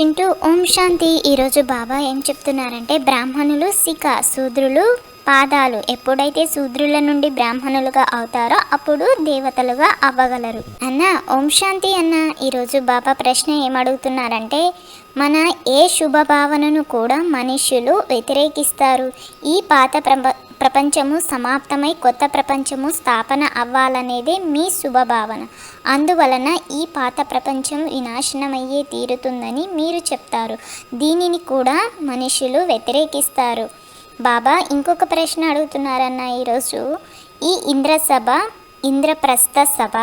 చింటూ ఓం శాంతి. ఈరోజు బాబా ఏం చెప్తున్నారంటే బ్రాహ్మణులు సిక శూద్రులు పాదాలు ఎప్పుడైతే శూద్రుల నుండి బ్రాహ్మణులుగా అవుతారో అప్పుడు దేవతలుగా అవ్వగలరు. అన్న ఓం శాంతి అన్న. ఈరోజు బాబా ప్రశ్న ఏమడుగుతున్నారంటే మన ఏ శుభభావనను కూడా మనుష్యులు వ్యతిరేకిస్తారు? ఈ పాత ప్రప ప్రపంచము సమాప్తమై కొత్త ప్రపంచము స్థాపన అవ్వాలనేదే మీ శుభభావన. అందువలన ఈ పాత ప్రపంచం వినాశనమయ్యే తీరుతుందని మీరు చెప్తారు. దీనిని కూడా మనుషులు వ్యతిరేకిస్తారు. బాబా ఇంకొక ప్రశ్న అడుగుతున్నారన్న ఈరోజు. ఈ ఇంద్రసభ ఇంద్రప్రస్థ సభ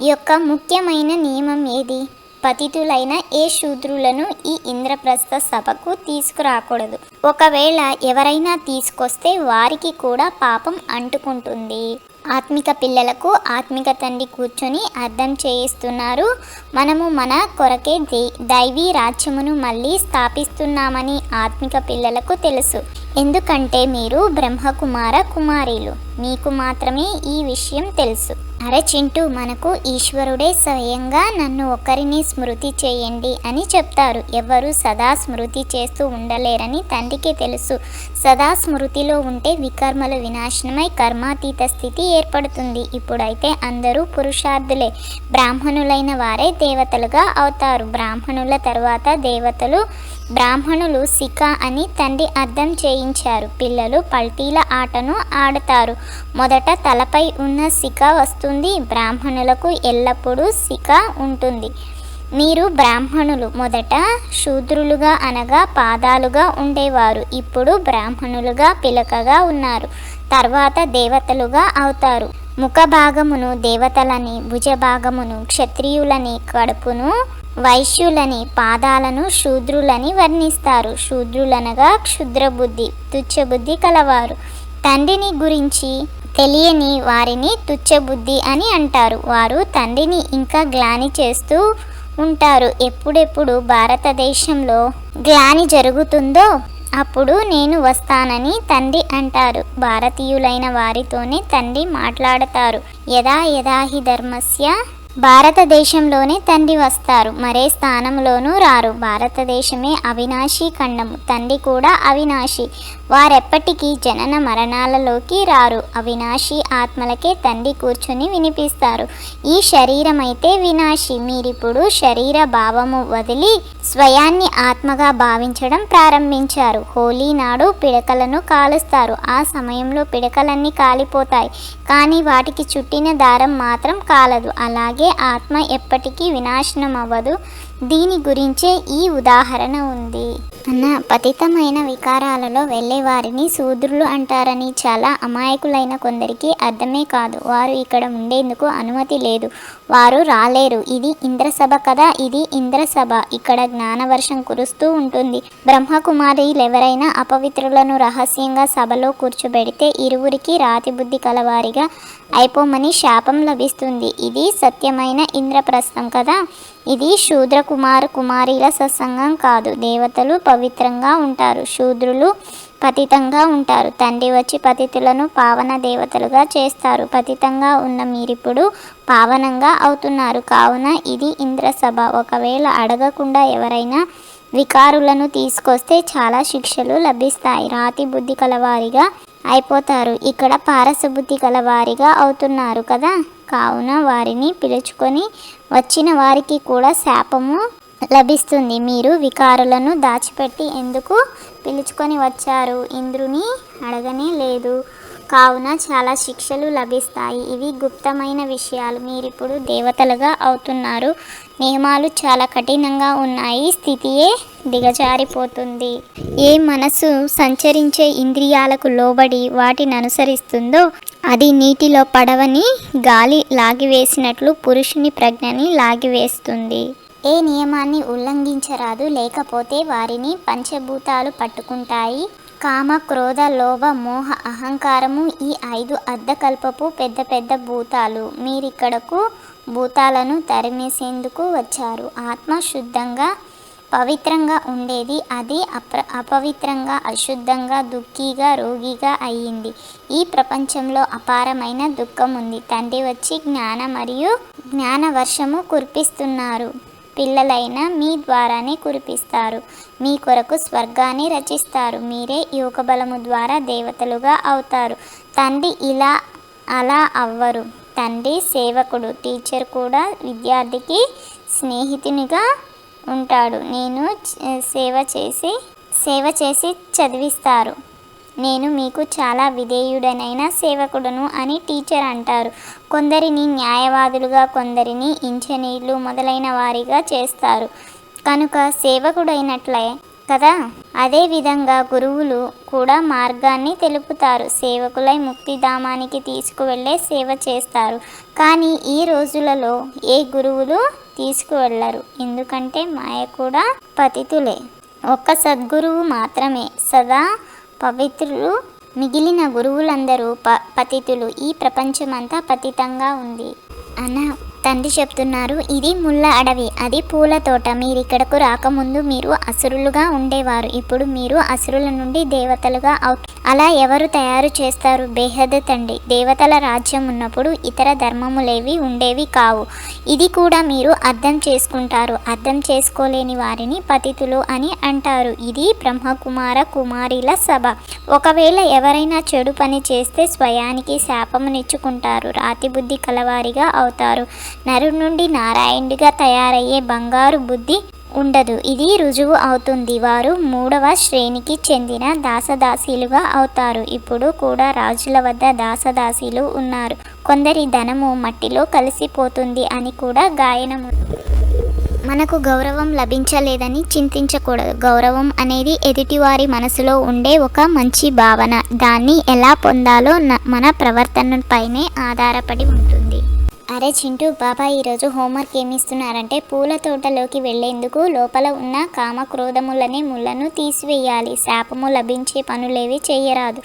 యొక్క ముఖ్యమైన నియమం ఏది? పతితులైన ఏ శూద్రులను ఈ ఇంద్రప్రస్థ సభకు తీసుకురాకూడదు. ఒకవేళ ఎవరైనా తీసుకొస్తే వారికి కూడా పాపం అంటుకుంటుంది. ఆత్మిక పిల్లలకు ఆత్మిక తండ్రి కూర్చొని అర్థం చేయిస్తున్నారు. మనము మన కొరకే దై- దైవీ రాజ్యమును మళ్ళీ స్థాపిస్తున్నామని ఆత్మిక పిల్లలకు తెలుసు. ఎందుకంటే మీరు బ్రహ్మకుమార కుమారీలు. మీకు మాత్రమే ఈ విషయం తెలుసు. అరే చింటూ మనకు ఈశ్వరుడే స్వయంగా నన్ను ఒకరిని స్మృతి చేయండి అని చెప్తారు. ఎవరు సదా స్మృతి చేస్తూ ఉండలేరని తండ్రికి తెలుసు. సదా స్మృతిలో ఉంటే వికర్మలు వినాశనమై కర్మాతీత స్థితి ఏర్పడుతుంది. ఇప్పుడైతే అందరూ పురుషార్థులే. బ్రాహ్మణులైన వారే దేవతలుగా అవుతారు. బ్రాహ్మణుల తర్వాత దేవతలు బ్రాహ్మణులు సిక అని తండ్రి అర్థం చేయించారు. పిల్లలు పల్టీల ఆటను ఆడతారు. మొదట తలపై ఉన్న సిక వస్తుంది. బ్రాహ్మణులకు ఎల్లప్పుడూ సిక ఉంటుంది. మీరు బ్రాహ్మణులు. మొదట శూద్రులుగా అనగా పాదాలుగా ఉండేవారు. ఇప్పుడు బ్రాహ్మణులుగా పిలకగా ఉన్నారు. తర్వాత దేవతలుగా అవుతారు. ముఖ భాగమును దేవతలని భుజభాగమును క్షత్రియులని కడుపును వైశ్యులని పాదాలను శూద్రులని వర్ణిస్తారు. శూద్రులనగా క్షుద్రబుద్ధి తుచ్చబుద్ధి కలవారు. తండ్రిని గురించి తెలియని వారిని తుచ్చబుద్ధి అని అంటారు. వారు తండ్రిని ఇంకా గ్లాని చేస్తూ ఉంటారు. ఎప్పుడెప్పుడు భారతదేశంలో గ్లాని జరుగుతుందో అప్పుడు నేను వస్తానని తండ్రి అంటారు. భారతీయులైన వారితోనే తండ్రి మాట్లాడతారు. యదా యదాహి ధర్మస్య భారతదేశంలోనే తండ్రి వస్తారు. మరే స్థానంలోనూ రారు. భారతదేశమే అవినాశి ఖండము. తండ్రి కూడా అవినాశి. వారెప్పటికీ జనన మరణాలలోకి రారు. అవినాశి ఆత్మలకే తండ్రి కూర్చొని వినిపిస్తారు. ఈ శరీరం అయితే వినాశి. మీరిప్పుడు శరీర భావము వదిలి స్వయాన్ని ఆత్మగా భావించడం ప్రారంభించారు. హోలీ నాడు పిడకలను కాలుస్తారు. ఆ సమయంలో పిడకలన్నీ కాలిపోతాయి. కానీ వాటికి చుట్టిన దారం మాత్రం కాలదు. అలాగే ఆత్మ ఎప్పటికీ వినాశనం అవ్వదు దీని గురించే ఈ ఉదాహరణ ఉంది. అన్న పతితమైన వికారాలలో వెళ్ళే వారిని శూద్రులు అంటారని చాలా అమాయకులైన కొందరికి అర్థమే కాదు. వారు ఇక్కడ ఉండేందుకు అనుమతి లేదు. వారు రాలేరు. ఇది ఇంద్రసభ కదా? ఇది ఇంద్రసభ. ఇక్కడ జ్ఞానవర్షం కురుస్తూ ఉంటుంది. బ్రహ్మకుమారీలు ఎవరైనా అపవిత్రులను రహస్యంగా సభలో కూర్చోబెడితే ఇరువురికి రాతి బుద్ధి కలవారిగా అయిపోమని శాపం లభిస్తుంది. ఇది సత్యమైన ఇంద్రప్రస్థం కదా? ఇది శూద్ర కుమార్ కుమారీల సత్సంగం కాదు. దేవతలు పవిత్రంగా ఉంటారు. శూద్రులు పతితంగా ఉంటారు. తండ్రి వచ్చి పతితులను పావన దేవతలుగా చేస్తారు. పతితంగా ఉన్న మీరిప్పుడు పావనంగా అవుతున్నారు. కావున ఇది ఇంద్రసభ. ఒకవేళ అడగకుండా ఎవరైనా వికారులను తీసుకొస్తే చాలా శిక్షలు లభిస్తాయి. రాతి బుద్ధి కలవారిగా అయిపోతారు. ఇక్కడ పారసబుద్ధి కలవారిగా అవుతున్నారు కదా? కావున వారిని పిలుచుకొని వచ్చిన వారికి కూడా శాపము లభిస్తుంది. మీరు వికారులను దాచిపెట్టి ఎందుకు పిలుచుకొని వచ్చారు? ఇంద్రుని అడగనే లేదు. కావున చాలా శిక్షలు లభిస్తాయి. ఇవి గుప్తమైన విషయాలు. మీరిప్పుడు దేవతలుగా అవుతున్నారు. నియమాలు చాలా కఠినంగా ఉన్నాయి. స్థితియే దిగజారిపోతుంది. ఏ మనసు సంచరించే ఇంద్రియాలకు లోబడి వాటిని అనుసరిస్తుందో అది నీటిలో పడవని గాలి లాగివేసినట్లు పురుషుని ప్రజ్ఞని లాగివేస్తుంది. ఏ నియమాన్ని ఉల్లంఘించరాదు లేకపోతే వారిని పంచభూతాలు పట్టుకుంటాయి. కామ క్రోధ లోభ మోహ అహంకారము ఈ ఐదు అర్ధకల్పపు పెద్ద పెద్ద భూతాలు. మీరిక్కడకు భూతాలను తరిమేసేందుకు వచ్చారు. ఆత్మ శుద్ధంగా పవిత్రంగా ఉండేది. అది అప్ర అపవిత్రంగా అశుద్ధంగా దుఃఖీగా రోగిగా అయ్యింది. ఈ ప్రపంచంలో అపారమైన దుఃఖం ఉంది తండ్రి వచ్చి జ్ఞాన మరియు జ్ఞాన వర్షము కురిపిస్తున్నారు. పిల్లలైన మీ ద్వారానే కురిపిస్తారు. మీ కొరకు స్వర్గాన్ని రచిస్తారు. మీరే యోగ బలము ద్వారా దేవతలుగా అవుతారు. తండ్రి ఇలా అలా అవ్వరు. తండ్రి సేవకుడు టీచర్ కూడా విద్యార్థికి స్నేహితునిగా ఉంటాడు. నేను సేవ చేసి సేవ చేసి చదివిస్తారు. నేను మీకు చాలా విధేయుడనైన సేవకుడును అని టీచర్ అంటారు. కొందరిని న్యాయవాదులుగా కొందరిని ఇంజనీర్లు మొదలైన వారిగా చేస్తారు. కనుక సేవకుడైనట్లే కదా? అదే విధంగా గురువులు కూడా మార్గాన్ని తెలుపుతారు. సేవకులై ముక్తిధామానికి తీసుకువెళ్ళే సేవ చేస్తారు. కానీ ఈ రోజులలో ఏ గురువులు తీసుకువెళ్ళరు? ఎందుకంటే మాయ కూడా పతితులే. ఒక్క సద్గురువు మాత్రమే. సదా పవిత్రులు మిగిలిన గురువులందరూ ప పతితులు. ఈ ప్రపంచమంతా పతితంగా ఉంది. అన తండ్రి చెప్తున్నారు ఇది ముళ్ళ అడవి అది పూల తోట. మీరు ఇక్కడకు రాకముందు మీరు అసురులుగా ఉండేవారు. ఇప్పుడు మీరు అసురుల నుండి దేవతలుగా అవు అలా ఎవరు తయారు చేస్తారు? బేహద్ తండ్రి. దేవతల రాజ్యం ఉన్నప్పుడు ఇతర ధర్మములేవి ఉండేవి కావు. ఇది కూడా మీరు అర్థం చేసుకుంటారు. అర్థం చేసుకోలేని వారిని పతితులు అని అంటారు. ఇది బ్రహ్మకుమార కుమారిల సభ. ఒకవేళ ఎవరైనా చెడు పని చేస్తే స్వయానికి శాపమునిచ్చుకుంటారు. రాతి బుద్ధి కలవారిగా అవుతారు. నరు నుండి నారాయణుడిగా తయారయ్యే బంగారు బుద్ధి ఉండదు. ఇది రుజువు అవుతుంది. వారు మూడవ శ్రేణికి చెందిన దాసదాసీలుగా అవుతారు. ఇప్పుడు కూడా రాజుల వద్ద దాసదాసీలు ఉన్నారు. కొందరి ధనము మట్టిలో కలిసిపోతుంది అని కూడా గాయనము. మనకు గౌరవం లభించలేదని చింతించకూడదు. గౌరవం అనేది ఎదుటివారి మనసులో ఉండే ఒక మంచి భావన. దాన్ని ఎలా పొందాలో మన ప్రవర్తనపైనే ఆధారపడి ఉంటుంది. అరే చింటూ బాబా ఈరోజు హోంవర్క్ ఏమిస్తున్నారంటే పూల తోటలోకి వెళ్ళేందుకు లోపల ఉన్న కామ క్రోధములనే ముళ్ళను తీసివేయాలి. శాపము లభించే పనులేవి చేయరాదు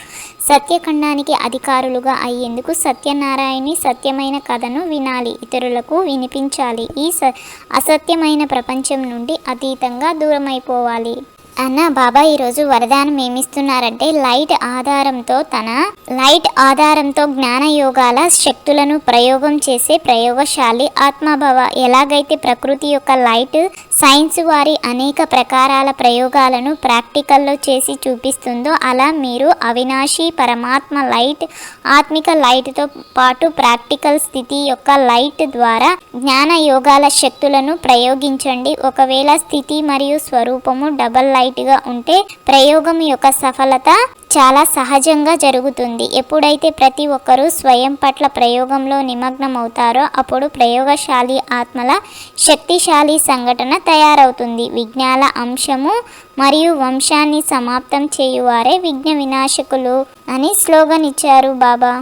సత్యఖండానికి అధికారులుగా అయ్యేందుకు సత్యనారాయణి సత్యమైన కథను వినాలి ఇతరులకు వినిపించాలి. ఈ స అసత్యమైన ప్రపంచం నుండి అతీతంగా దూరమైపోవాలి. అన్న బాబా ఈరోజు వరదానం ఏమిస్తున్నారంటే లైట్ ఆధారంతో తన లైట్ ఆధారంతో జ్ఞాన యోగాల శక్తులను ప్రయోగం చేసే ప్రయోగశాలి ఆత్మభావ. ఎలాగైతే ప్రకృతి యొక్క లైట్ సైన్స్ వారి అనేక ప్రకారాల ప్రయోగాలను ప్రాక్టికల్లో చేసి చూపిస్తుందో అలా మీరు అవినాశి పరమాత్మ లైట్ ఆత్మిక లైట్తో పాటు ప్రాక్టికల్ స్థితి యొక్క లైట్ ద్వారా జ్ఞాన యోగాల శక్తులను ప్రయోగించండి. ఒకవేళ స్థితి మరియు స్వరూపము డబల్ లైట్గా ఉంటే ప్రయోగం యొక్క సఫలత చాలా సహజంగా జరుగుతుంది. ఎప్పుడైతే ప్రతి ఒక్కరూ స్వయం పట్ల ప్రయోగంలో నిమగ్నమవుతారో అప్పుడు ప్రయోగశాలి ఆత్మల శక్తిశాలి సంఘటన తయారవుతుంది. విజ్ఞాన అంశము మరియు వంశాన్ని సమాప్తం చేయువారే విఘ్న వినాశకులు అని స్లోగన్ ఇచ్చారు బాబా.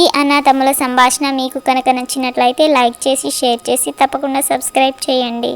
ఈ అన్నతమ్ముల సంభాషణ మీకు కనుక నచ్చినట్లయితే లైక్ చేసి షేర్ చేసి తప్పకుండా సబ్స్క్రైబ్ చేయండి.